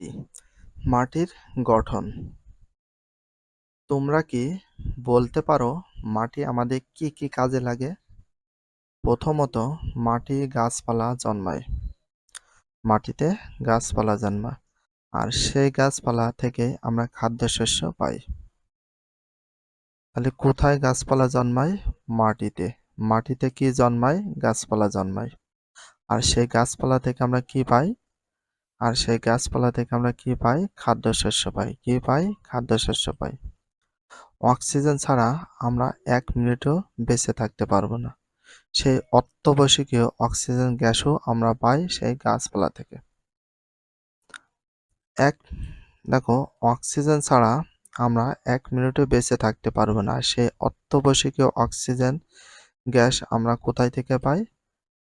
মাটি মাটির গঠন। তোমরা কি বলতে পারো মাটি আমাদের কি কি কাজে লাগে? প্রথমত, মাটি গাছপালা জন্মায়। মাটিতে গাছপালা জন্মায়, আর সেই গাছপালা থেকে আমরা খাদ্যশস্য পাই। তাহলে কোথায় গাছপালা জন্মায়? মাটিতে। মাটিতে কি জন্মায়? গাছপালা জন্মায়। আর সেই গাছপালা থেকে আমরা কি পাই? আর সেই গাছপালা থেকে আমরা কি পাই? খাদ্যশস্য পাই। কি পাই? খাদ্যশস্য পাই। অক্সিজেন ছাড়া আমরা এক মিনিটও বেঁচে থাকতে পারব না। সেই অত্যাবশ্যকীয় অক্সিজেন গ্যাসও আমরা পাই সেই গাছপালা থেকে। এক, দেখো, অক্সিজেন ছাড়া আমরা এক মিনিটও বেঁচে থাকতে পারব না। সেই অত্যাবশ্যকীয় অক্সিজেন গ্যাস আমরা কোথায় থেকে পাই?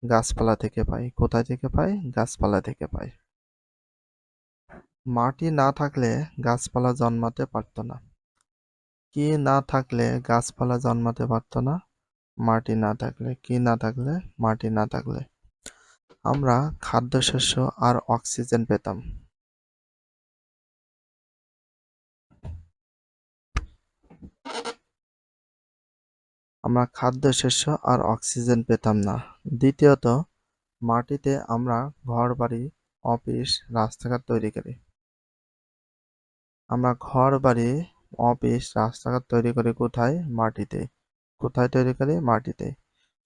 গাছপালা থেকে পাই। কোথায় থেকে পাই? গাছপালা থেকে পাই। মাটি না থাকলে গাছপালা জন্মাতে পারত না। কি না থাকলে গাছপালা জন্মাতে পারত না? মাটি না থাকলে, কি না থাকলে? মাটি না থাকলে। আমরা খাদ্যশস্য আর অক্সিজেন পেতাম। আমরা খাদ্যশস্য আর অক্সিজেন পেতাম না। দ্বিতীয়ত, মাটিতে আমরা ঘর বাড়ি অফিস, রাস্তাঘাট তৈরি করি। আমরা ঘর, বাড়ি, অফিস, রাস্তাঘাট তৈরি করি কোথায়? মাটিতে। কোথায় তৈরি করি? মাটিতে।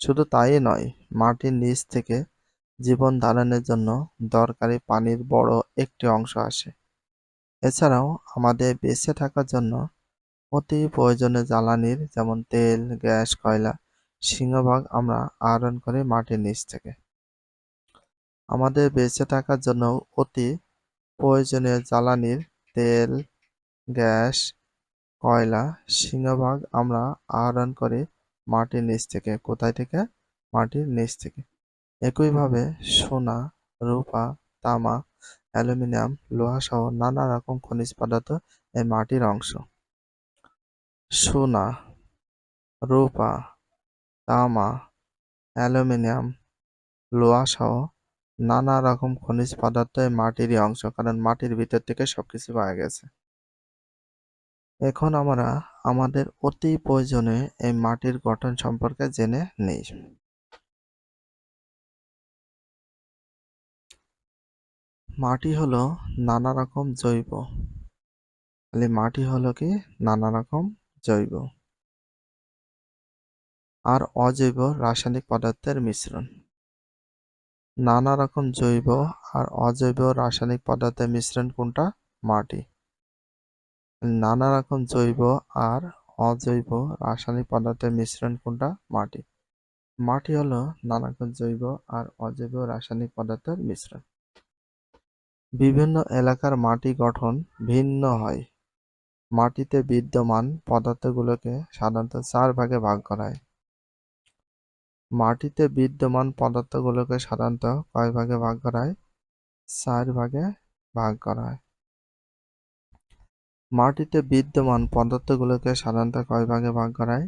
শুধু তাই নয়, মাটির নিচ থেকে জীবন ধারণের জন্য দরকারি পানির বড় একটি অংশ আসে। এছাড়াও আমাদের বেঁচে থাকার জন্য অতি প্রয়োজনীয় জ্বালানির যেমন তেল, গ্যাস, কয়লা, সিংহভাগ আমরা আহরণ করি মাটির নিচ থেকে। আমাদের বেঁচে থাকার জন্য অতি প্রয়োজনীয় জ্বালানির তেল, গ্যাস, কয়লা, সিংহভাগ আমরা আহরণ করি মাটির নিচ থেকে। কোথায় থেকে? মাটির নিচ থেকে। একইভাবে সোনা, রূপা, তামা, অ্যালুমিনিয়াম লোহা সহ নানা রকম খনিজ পদার্থ এই মাটির অংশ। সোনা, রূপা, তামা, অ্যালুমিনিয়াম লোহা সহ নানা রকম খনিজ পদার্থ এই মাটিরই অংশ, কারণ মাটির ভিতর থেকে সবকিছু পাওয়া গেছে। এখন আমরা আমাদের অতি প্রয়োজনে এই মাটির গঠন সম্পর্কে জেনে নেই। মাটি হলো নানা রকম জৈব। তাহলে মাটি হলো কি? নানা রকম জৈব। আর অজৈব রাসায়নিক পদার্থের মিশ্রণ। নানা রকম জৈব আর অজৈব রাসায়নিক পদার্থের মিশ্রণ কোনটা? মাটি। নানা রকম জৈব আর অজৈব রাসায়নিক পদার্থের মিশ্রণ কোনটা? মাটি। মাটি হলো নানা রকম জৈব আর অজৈব রাসায়নিক পদার্থের মিশ্রণ। বিভিন্ন এলাকার মাটি গঠন ভিন্ন হয়। মাটিতে বিদ্যমান পদার্থগুলোকে সাধারণত চার ভাগে ভাগ করা হয়। মাটিতে বিদ্যমান পদার্থগুলোকে সাধারণত কয় ভাগে ভাগ করা হয় চার ভাগে ভাগ করা হয় মাটিতে বিদ্যমান পদার্থগুলোকে সাধারণত কয় ভাগে ভাগ করা হয়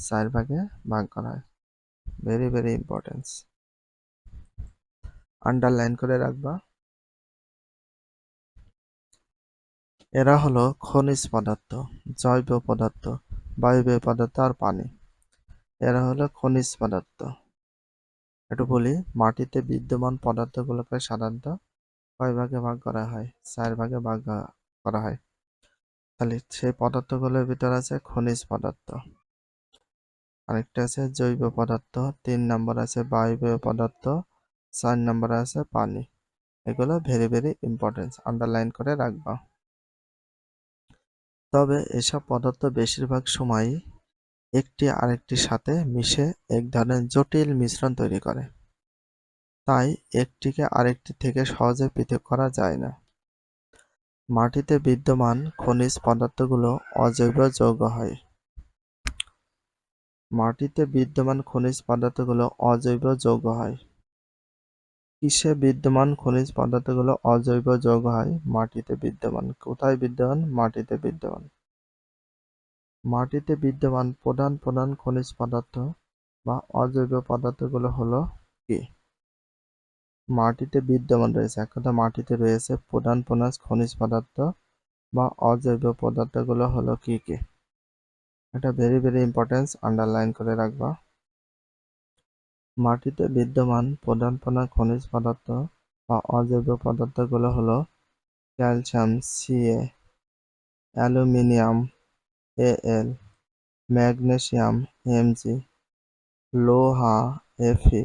চার ভাগে ভাগ করা হয় ভেরি ভেরি ইম্পর্টেন্স আন্ডারলাইন করে রাখবা। এরা হলো খনিজ পদার্থ, জৈব পদার্থ, বায়বীয় পদার্থ আর পানি। এরা হলো খনিজ পদার্থ। একটু বলি, মাটিতে বিদ্যমান পদার্থগুলোকে সাধারণত কয় ভাগে ভাগ করা হয়? চার ভাগে ভাগ করা হয়। তাহলে সেই পদার্থগুলোর ভিতর আছে খনিজ পদার্থ। আরেকটা আছে জৈব পদার্থ। তিন নম্বর আছে বায়বীয় পদার্থ। চার নম্বর আছে পানি। এগুলো ভেরি ভেরি ইম্পর্টেন্স আন্ডারলাইন করে রাখবা। তবে এসব পদার্থ বেশিরভাগ সময়ই একটি আরেকটির সাথে মিশে এক ধরনের জটিল মিশ্রণ তৈরি করে। তাই একটিকে আরেকটি থেকে সহজে পৃথক করা যায় না। মাটিতে বিদ্যমান খনিজ পদার্থগুলো অজৈব যৌগ হয়। মাটিতে বিদ্যমান খনিজ পদার্থগুলো অজৈব যৌগ হয়। কিসে বিদ্যমান খনিজ পদার্থগুলো অজৈব যৌগ হয়? মাটিতে বিদ্যমান। কোথায় বিদ্যমান? মাটিতে বিদ্যমান। মাটিতে বিদ্যমান প্রধান প্রধান খনিজ পদার্থ বা অজৈব পদার্থগুলো হলো কি? মাটিতে বিদ্যমান রয়েছে। এক কথা, মাটিতে রয়েছে প্রধান প্রধান খনিজ পদার্থ বা অজৈব পদার্থগুলো হলো কি কি? এটা ভেরি ভেরি ইম্পর্টেন্স আন্ডারলাইন করে রাখবা। মাটিতে বিদ্যমান প্রধান প্রধান খনিজ পদার্থ বা অজৈব পদার্থগুলো হলো calcium CA aluminium AL magnesium MG লোহা FE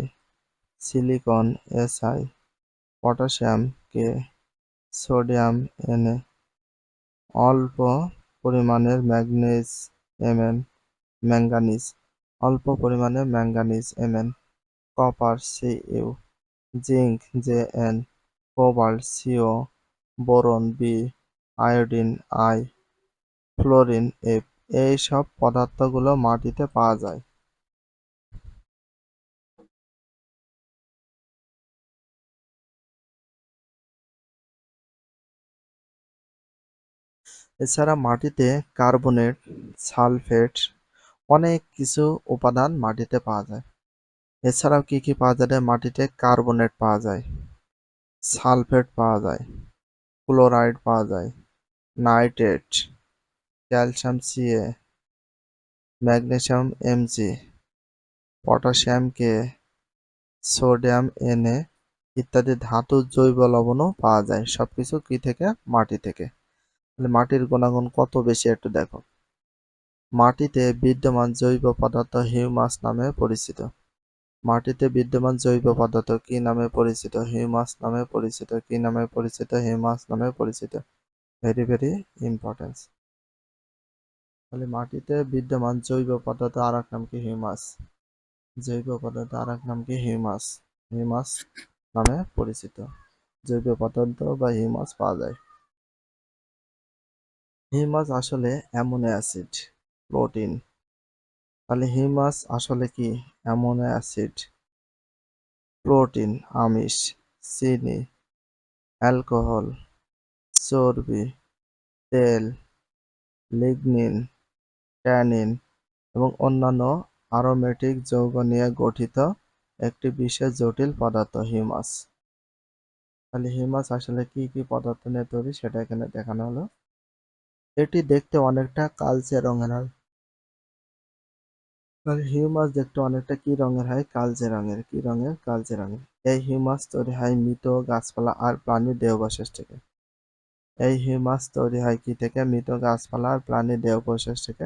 silicon SI potassium K sodium NA অল্প পরিমাণের ম্যাগনেস এমএন ম্যাঙ্গানিজ অল্প পরিমাণে manganese MN copper CU zinc ZN cobalt CO boron B iodine I fluorine এই সব পদার্থগুলো মাটিতে পাওয়া যায়। এছাড়া মাটিতে কার্বনেট, সালফেট, অনেক কিছু উপাদান মাটিতে পাওয়া যায়। এছাড়াও কি কি পাওয়া যায়? মাটিতে কার্বনেট পাওয়া যায়, সালফেট পাওয়া যায়, ক্লোরাইড পাওয়া যায়, nitrate calcium CA magnesium MG potassium K sodium NA ইত্যাদি ধাতু জৈব লবণও পাওয়া যায়। সবকিছু কি থেকে? মাটি থেকে। তাহলে মাটির গুণাগুণ কত বেশি একটু দেখো। মাটিতে বিদ্যমান জৈব পদার্থ হিউমাস নামে পরিচিত। মাটিতে বিদ্যমান জৈব পদার্থ কি নামে পরিচিত? হিউমাস নামে পরিচিত। কি নামে পরিচিত? হিউমাস নামে পরিচিত। ভেরি ভেরি ইম্পর্টেন্স তাহলে মাটিতে বিদ্যমান জৈব পদার্থ আর এক নাম কি হিউমাস। জৈব পদার্থ আর এক নাম কি হিউমাস। হিউমাস নামে পরিচিত। জৈব পদার্থ বা হিউমাস পাওয়া যায়। হিউমাস আসলে অ্যামোনো অ্যাসিড, প্রোটিন। তাহলে হিউমাস আসলে কি? অ্যামোনো অ্যাসিড, প্রোটিন, আমিষ, চিনি, অ্যালকোহল, চর্বি, তেল, লিগনিন ট্যানিন এবং অন্যান্য আরোমেটিক যৌগ নিয়ে গঠিত একটি বিশেষ জটিল পদার্থ হিউমাস তাহলে হিউমাস আসলে কি কি পদার্থ নিয়ে তৈরি সেটা এখানে দেখানো হলো। এটি দেখতে অনেকটা কালচে রঙের হয়। তাহলে হিউমাস দেখতে অনেকটা কি রঙের হয়? কালচে রঙের। কি রঙের? কালচে রঙের। এই হিউমাস তৈরি হয় মৃত গাছপালা আর প্রাণীর দেহবশেষ থেকে। এই হিউমাস তৈরি হয় কি থেকে? মৃত গাছপালা আর প্রাণীর দেহবশেষ থেকে।